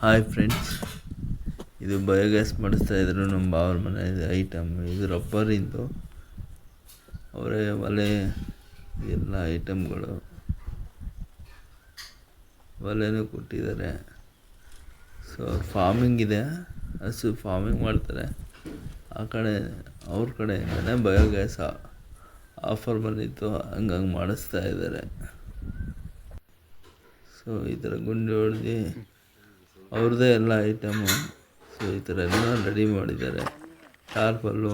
Hi friends ಇದು biogas ಮಾಡಿಸ್ತಾ ಇದ್ರು ನಮ್ಮ ಬಾವ್ರ ಮನೆ ಐಟಮ್ ಇದು ರಬ್ಬರಿಂದು ಅವರೇ ಒಲೆ, ಎಲ್ಲ ಐಟಮ್ಗಳು ಒಲೆನೂ ಕೊಟ್ಟಿದ್ದಾರೆ. ಸೊ ಫಾರ್ಮಿಂಗ್ ಇದೆ. ಹಸು ಫಾರ್ಮಿಂಗ್ ಮಾಡ್ತಾರೆ. ಆ ಕಡೆ, ಅವ್ರ ಕಡೆಯಿಂದನೇ ಬಯೋಗ್ಯಾಸ್ ಆಫರ್ ಬಂದಿತ್ತು. ಹಂಗಂಗೆ ಮಾಡಿಸ್ತಾ ಇದ್ದಾರೆ. ಸೊ ಈ ಥರ ಗುಂಡಿ ಹೊಡೆದು ಅವ್ರದ್ದೇ ಎಲ್ಲ ಐಟಮು ಸೊ ಈ ಥರ ಎಲ್ಲ ರೆಡಿ ಮಾಡಿದ್ದಾರೆ. ಟಾರ್ಪಲ್ಲು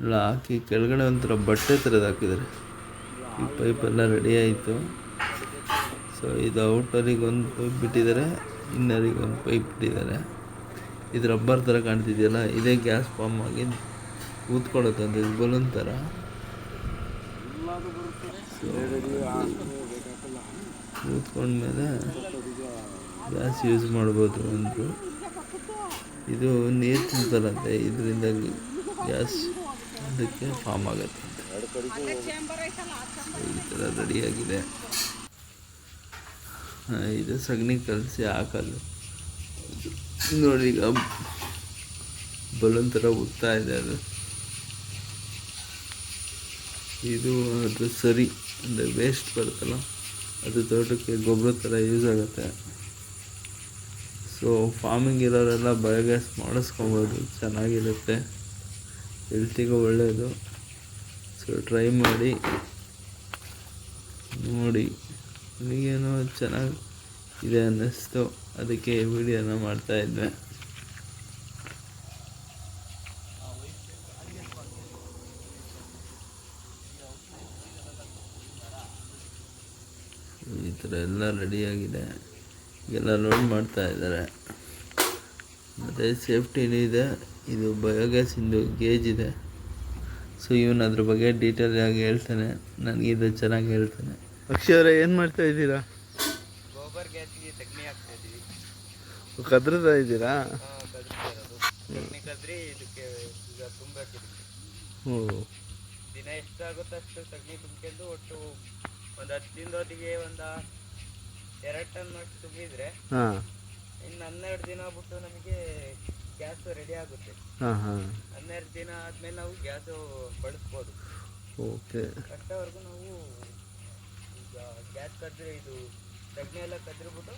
ಎಲ್ಲ ಹಾಕಿ ಕೆಳಗಡೆ ಒಂಥರ ಬಟ್ಟೆ ಥರದ್ದು ಹಾಕಿದ್ದಾರೆ. ಈ ಪೈಪೆಲ್ಲ ರೆಡಿ ಆಯಿತು. ಸೊ ಇದು ಔಟರಿಗೆ ಒಂದು ಪೈಪ್ ಬಿಟ್ಟಿದ್ದಾರೆ. ಇನ್ನರಿಗೆ ಒಂದು ಪೈಪ್ ಬಿಟ್ಟಿದ್ದಾರೆ. ಇದು ರಬ್ಬರ್ ಥರ ಕಾಣ್ತಿದೆಯಲ್ಲ, ಇದೇ ಗ್ಯಾಸ್ ಫಾರ್ಮ್ ಆಗಿ ಕೂತ್ಕೊಳ್ಳುತ್ತಂತೆ ಇದು ಬಲೂನ್ ಥರ. ಕೂತ್ಕೊಂಡ್ಮೇಲೆ ಗ್ಯಾಸ್ ಯೂಸ್ ಮಾಡ್ಬೋದು ಅಂದರು. ಇದು ನೀರು ತಿಂತಾರಂತೆ ಇದರಿಂದ ಗ್ಯಾಸ್ ಅದಕ್ಕೆ ಫಾರ್ಮ್ ಆಗುತ್ತೆ. ಈ ಥರ ರೆಡಿಯಾಗಿದೆ. ಇದು ಸಗಣಿ ಕಲಸಿ ಹಾಕೋದು. ನೋಡಿ ಈಗ ಬಲೂನ್ ಥರ ಉತ್ತಾ ಇದೆ ಅದು. ಇದು ಅದು ಸರಿ, ಅಂದರೆ ವೇಸ್ಟ್ ಬರುತ್ತಲ್ಲ, ಅದು ತೋಟಕ್ಕೆ ಗೊಬ್ಬರ ಥರ ಯೂಸ್ ಆಗುತ್ತೆ. ಸೊ ಫಾರ್ಮಿಂಗ್ ಇರೋರೆಲ್ಲ ಬಯೋಗ್ಯಾಸ್ ಮಾಡಿಸ್ಕೊಬೋದು. ಚೆನ್ನಾಗಿರುತ್ತೆ. ಹೆಲ್ತಿಗೂ ಒಳ್ಳೆಯದು ಸೊ ಟ್ರೈ ಮಾಡಿ. ನೋಡಿ. ನನಗೇನೋ ಚೆನ್ನಾಗಿ ಇದೆ ಅನ್ನಿಸ್ತು. ಅದಕ್ಕೆ ವಿಡಿಯೋನ ಮಾಡ್ತಾಯಿದ್ದೆ ಈ ಥರ ಎಲ್ಲ ರೆಡಿಯಾಗಿದೆ ಎಲ್ಲ ಲೋಡ್ ಮಾಡ್ತಾ ಇದ್ದಾರೆ. ಮತ್ತು ಸೇಫ್ಟಿನೂ ಇದೆ. ಇದು ಬಯೋಗ್ಯಾಸಿಂದು ಗೇಜ್ ಇದೆ. ಸೊ ಇವನು ಅದ್ರ ಬಗ್ಗೆ ಡೀಟೇಲ್ ಆಗಿ ಹೇಳ್ತಾನೆ. ನನಗೆ ಇದು ಚೆನ್ನಾಗಿ ಹೇಳ್ತಾನೆ. ಅವರೇ ಏನು ಮಾಡ್ತಾ ಇದ್ದೀರಾ? ಗೋಬರ್ ಗ್ಯಾಸ್ಗೆ ಸಗಣಿ ಹಾಕ್ತಾ ಇದ್ದೀವಿ. ಕದ್ರತಾ ಇದ್ದೀರಾ? ಕದ್ರಿ ಇದಕ್ಕೆ ಈಗ ತುಂಬಾಕಿದ್ವಿ ಹ್ಞೂ ದಿನ ಎಷ್ಟಾಗುತ್ತೋ ಅಷ್ಟು ಸಗಣಿ ತುಂಬಿಕೊಂಡು ಒಟ್ಟು ಒಂದು ಹತ್ತು ದಿನದೊತ್ತಿಗೆ ಒಂದು ಎರಡು ಟನ್ ಅಷ್ಟು ತುಂಬಿದ್ರೆ ಹಾಂ. ಇನ್ನು ಹನ್ನೆರಡು ದಿನ ಬಿಟ್ಟು ನಮಗೆ ಗ್ಯಾಸ್ ರೆಡಿ ಆಗುತ್ತೆ. ಹಾಂ ಹಾಂ. ಹನ್ನೆರಡು ದಿನ ಆದ್ಮೇಲೆ ನಾವು ಗ್ಯಾಸ್ ಬಳಸ್ಬೋದು. ಓಕೆ. ಅಷ್ಟವರೆಗೂ ನಾವು ಈಗ ಗ್ಯಾಸ್ ಕದ್ರೆ ಇದು ಸಗಣಿ ಎಲ್ಲ ಕದ್ರಿಬಿಟ್ಟು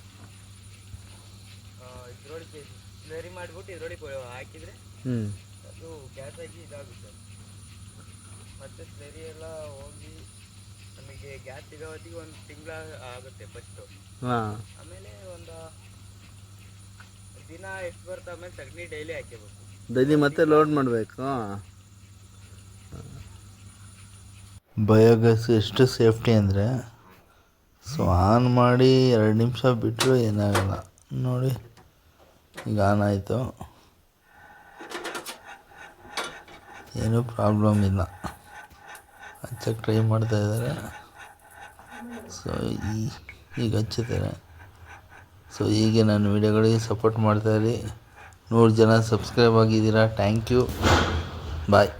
ಇದ್ರೊಳಗೆ ಸ್ಲರಿ ಮಾಡಿಬಿಟ್ಟು ಇದ್ರೊಳಗೆ ಹಾಕಿದರೆ ಹ್ಞೂ ಅದು ಗ್ಯಾಸ್ ಆಗಿ ಇದಾಗುತ್ತೆ. ಮತ್ತೆ ಸ್ಲರಿ ಎಲ್ಲ ಹೋಗಿ ನಮಗೆ ಗ್ಯಾಸ್ ಸಿಗೋ ಹೊತ್ತಿಗೆ ಒಂದು ತಿಂಗಳ ಆಗುತ್ತೆ ಫಸ್ಟ್ ಹಾಂ. ಆಮೇಲೆ ಒಂದು ದಿನ ಎಷ್ಟು ಬರುತ್ತೆ ಆಮೇಲೆ ಸಗಣಿ ಡೈಲಿ ಹಾಕಬೇಕು ಡೈಲಿ ಮತ್ತೆ ಲೋಡ್ ಮಾಡಬೇಕು. ಬಯೋಗ್ಯಾಸ್ ಎಷ್ಟು ಸೇಫ್ಟಿ ಅಂದರೆ ಸೊ ಆನ್ ಮಾಡಿ ಎರಡು ನಿಮಿಷ ಬಿಟ್ಟರು ಏನಾಗಲ್ಲ. ನೋಡಿ ಈಗ ಆನ್ ಆಯಿತು. ಏನೂ ಪ್ರಾಬ್ಲಮ್ ಇಲ್ಲ. ಅಚ್ಚಕ್ಕೆ ಟ್ರೈ ಮಾಡ್ತಾ ಇದ್ದಾರೆ. ಸೊ ಈ, ಈಗ ಹಚ್ಚಿದ್ದಾರೆ. ಸೊ ಹೀಗೆ ನನ್ನ ವೀಡಿಯೋಗಳಿಗೆ ಸಪೋರ್ಟ್ ಮಾಡ್ತಾಯಿರಿ ನೂರು ಜನ ಸಬ್ಸ್ಕ್ರೈಬ್ ಆಗಿದ್ದೀರಾ. Thank you bye